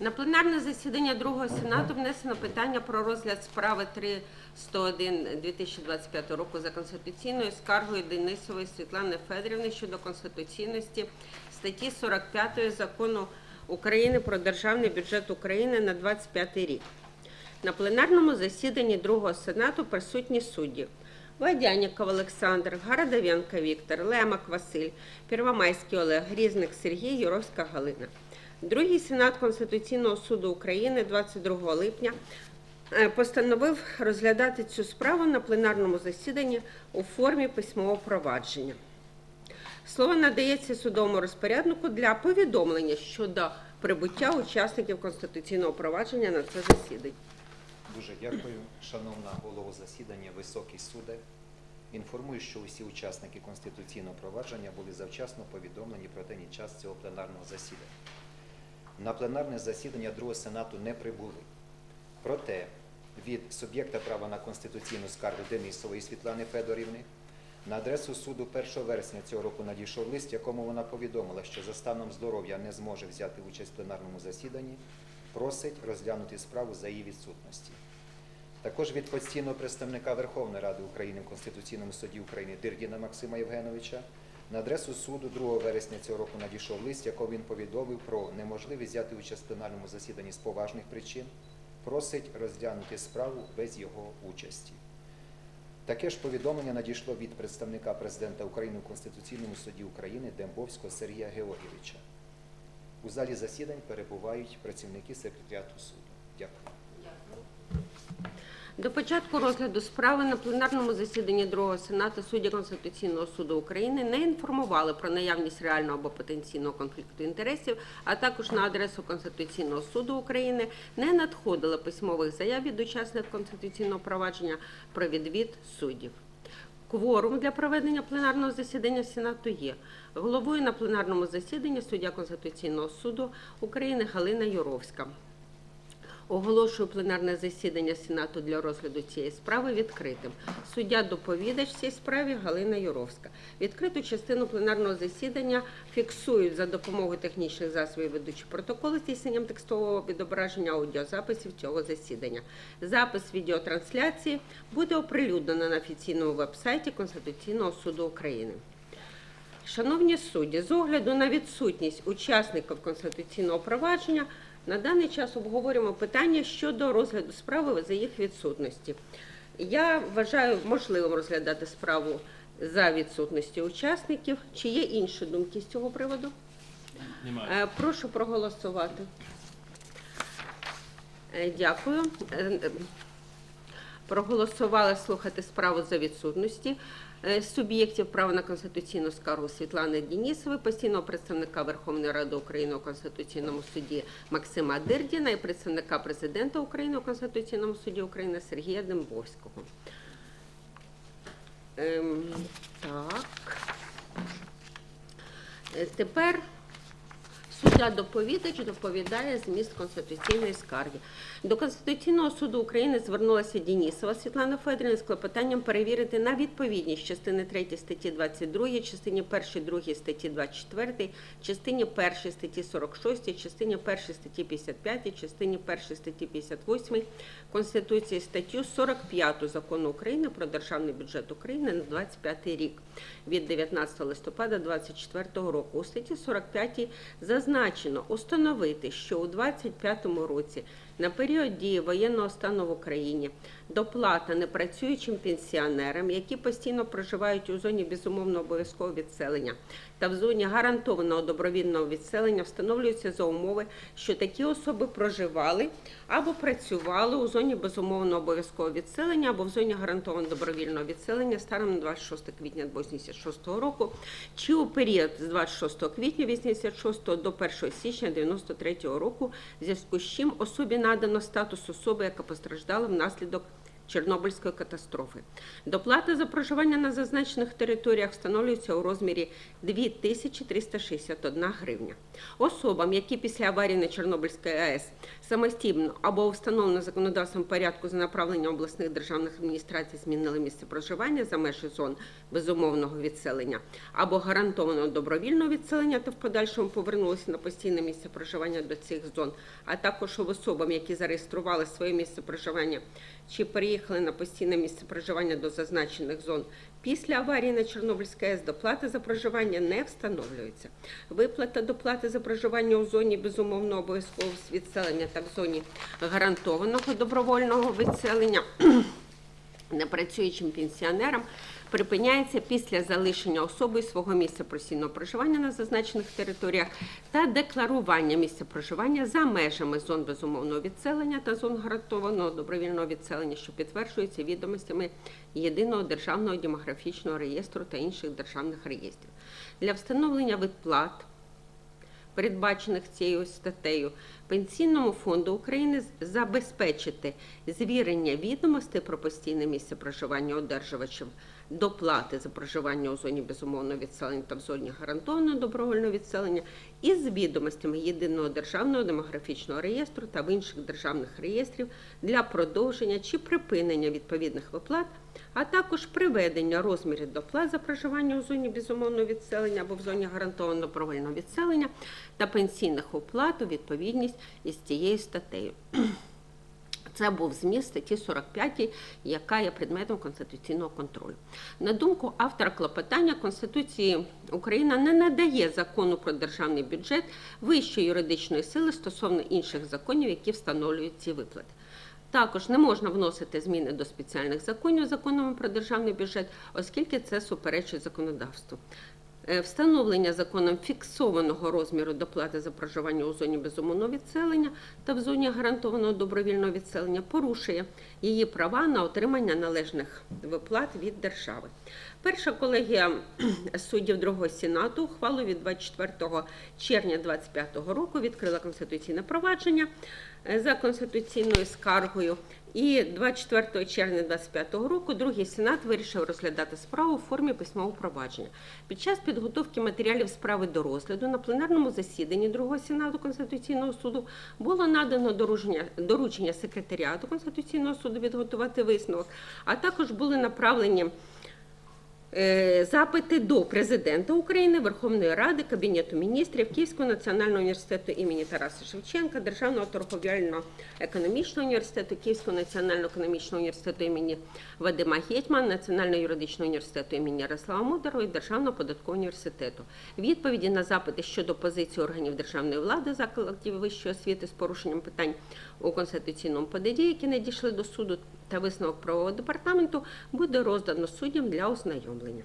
На пленарне засідання другого сенату внесено питання про розгляд справи 301 2025 року за конституційною скаргою Денисової Світлани Федорівни щодо конституційності статті 45 закону України про державний бюджет України на 25 рік. На пленарному засіданні другого сенату присутні судді. Вадяніков Олександр, Гарадовенко Віктор, Лемак Василь, Первомайський Олег, Грізник Сергій, Юровська Галина. Другий сенат Конституційного суду України 22 липня е, постановив розглядати цю справу на пленарному засіданні у формі письмового провадження. Слово надається судовому розпоряднику для повідомлення щодо прибуття учасників конституційного провадження на це засідання. Дуже дякую, шановна голова засідання, високий суде. Інформую, що усі учасники конституційного провадження були завчасно повідомлені про день час цього пленарного засідання. На пленарне засідання другого сенату не прибули. Проте від суб'єкта права на конституційну скаргу Денисової Світлани Федорівни на адресу суду 1 вересня цього року надійшов лист, якому вона повідомила, що за станом здоров'я не зможе взяти участь в пленарному засіданні, просить розглянути справу за її відсутності. Також від постійного представника Верховної Ради України в Конституційному суді України Дирдіна Максима Євгеновича на адресу суду 2 вересня цього року надійшов лист, в якому він повідомив про неможливість взяти участь в пленарному засіданні з поважних причин, просить розглянути справу без його участі. Таке ж повідомлення надійшло від представника президента України в Конституційному суді України Дембовського Сергія Георгійовича. У залі засідань перебувають працівники секретаріату суду. Дякую. До початку розгляду справи на пленарному засіданні другого сенату судді Конституційного суду України не інформували про наявність реального або потенційного конфлікту інтересів, а також на адресу Конституційного суду України не надходило письмових заяв від учасників конституційного провадження про відвід суддів. Кворум для проведення пленарного засідання Сенату є. Головою на пленарному засіданні суддя Конституційного суду України Галина Юровська. Оголошую пленарне засідання Сенату для розгляду цієї справи відкритим. Суддя доповідач цій справі Галина Юровська. Відкриту частину пленарного засідання фіксують за допомогою технічних засобів ведучі протоколи з здійсненням текстового відображення аудіозаписів цього засідання. Запис відеотрансляції буде оприлюднено на офіційному веб-сайті Конституційного суду України. Шановні судді, з огляду на відсутність учасників конституційного провадження, на даний час обговорюємо питання щодо розгляду справи за їх відсутності. Я вважаю можливим розглядати справу за відсутності учасників. Чи є інші думки з цього приводу? Немає. Е, Прошу проголосувати. Е, Дякую. Е, Проголосували слухати справу за відсутності суб'єктів права на конституційну скаргу Світлани Денісової, постійного представника Верховної Ради України у Конституційному суді Максима Дирдіна і представника президента України у Конституційному суді України Сергія Дембовського. Ем, так. Е, Тепер суддя доповідач доповідає зміст конституційної скарги. До Конституційного суду України звернулася Денісова Світлана Федорівна з клопотанням перевірити на відповідність частини 3 статті 22, частині 1, 2 статті 24, частині 1 статті 46, частині 1 статті 55, частині 1 статті 58 Конституції статтю 45 Закону України про державний бюджет України на 25 рік від 19 листопада 2024 року. У статті 45 зазначено установити, що у 2025 році на період дії воєнного стану в Україні доплата непрацюючим пенсіонерам, які постійно проживають у зоні безумовно обов'язкового відселення та в зоні гарантованого добровільного відселення, встановлюється за умови, що такі особи проживали або працювали у зоні безумовного обов'язкового відселення або в зоні гарантованого добровільного відселення станом на 26 квітня 1986 року, чи у період з 26 квітня 1986 до 1 січня 1993 року, в зв'язку з чим особі надано статус особи, яка постраждала внаслідок Чорнобильської катастрофи. Доплата за проживання на зазначених територіях встановлюється у розмірі 2361 гривня. Особам, які після аварії на Чорнобильській АЕС самостійно або встановлено законодавством порядку за направленням обласних державних адміністрацій змінили місце проживання за межі зон безумовного відселення або гарантованого добровільного відселення та в подальшому повернулися на постійне місце проживання до цих зон, а також особам, які зареєстрували своє місце проживання чи переїхали на постійне місце проживання до зазначених зон. Після аварії на Чорнобильській АЕС доплата за проживання не встановлюється. Виплата доплати за проживання у зоні безумовно обов'язкового відселення та в зоні гарантованого добровольного відселення непрацюючим пенсіонерам припиняється після залишення особи свого місця постійного проживання на зазначених територіях та декларування місця проживання за межами зон безумовного відселення та зон гарантованого добровільного відселення, що підтверджується відомостями єдиного державного демографічного реєстру та інших державних реєстрів. Для встановлення виплат передбачених цією статтею, Пенсійному фонду України забезпечити звірення відомостей про постійне місце проживання одержувачів доплати за проживання у зоні безумовного відселення та в зоні гарантованого добровольного відселення із відомостями єдиного державного демографічного реєстру та в інших державних реєстрів для продовження чи припинення відповідних виплат, а також приведення розмірів доплат за проживання у зоні безумовного відселення або в зоні гарантованого добровольного відселення та пенсійних оплат у відповідність із цією статтею. Це був зміст статті 45, яка є предметом конституційного контролю. На думку автора клопотання Конституції Україна не надає закону про державний бюджет вищої юридичної сили стосовно інших законів, які встановлюють ці виплати. Також не можна вносити зміни до спеціальних законів законами про державний бюджет, оскільки це суперечить законодавству. Е, Встановлення законом фіксованого розміру доплати за проживання у зоні безумовного відселення та в зоні гарантованого добровільного відселення порушує її права на отримання належних виплат від держави. Перша колегія суддів другого сенату ухвалу від 24 червня 2025 року відкрила конституційне провадження е, за конституційною скаргою. І 24 червня 2025 року другий сенат вирішив розглядати справу у формі письмового провадження. Під час підготовки матеріалів справи до розгляду на пленарному засіданні другого сенату Конституційного суду було надано доручення, доручення секретаріату Конституційного суду відготувати висновок, а також були направлені Запити до президента України, Верховної Ради, Кабінету міністрів, Київського національного університету імені Тараса Шевченка, Державного торговельно-економічного університету, Київського національного економічного університету імені Вадима Гетьман, Національного юридичного університету імені Ярослава Мудрого і Державного податкового університету. Відповіді на запити щодо позиції органів державної влади закладів вищої освіти з порушенням питань у конституційному ПДД, які надійшли до суду, та висновок правового департаменту буде роздано суддям для ознайомлення.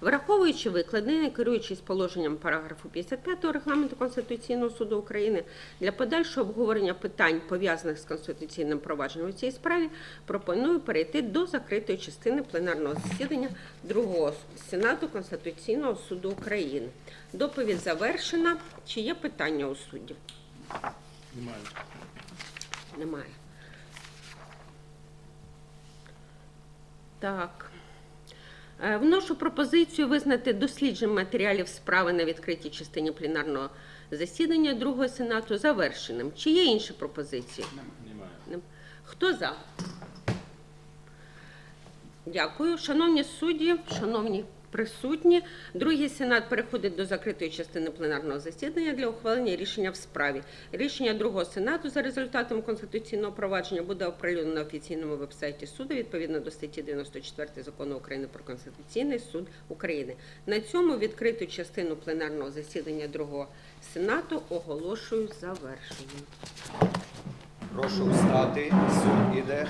Враховуючи викладене, керуючись положенням параграфу 55 регламенту Конституційного суду України для подальшого обговорення питань, пов'язаних з конституційним провадженням у цій справі, пропоную перейти до закритої частини пленарного засідання другого сенату Конституційного суду України. Доповідь завершена. Чи є питання у суддів? Немає. Немає. Так. Е, Вношу пропозицію визнати дослідження матеріалів справи на відкритій частині пленарного засідання другого сенату завершеним. Чи є інші пропозиції? Немає. Хто за? Дякую. Шановні судді, шановні присутні, другий сенат переходить до закритої частини пленарного засідання для ухвалення рішення в справі. Рішення другого сенату за результатом конституційного провадження буде оприлюднено на офіційному вебсайті суду відповідно до статті 94 закону України про конституційний суд України. На цьому відкриту частину пленарного засідання другого сенату оголошую завершеною. Прошу встати. Суд іде.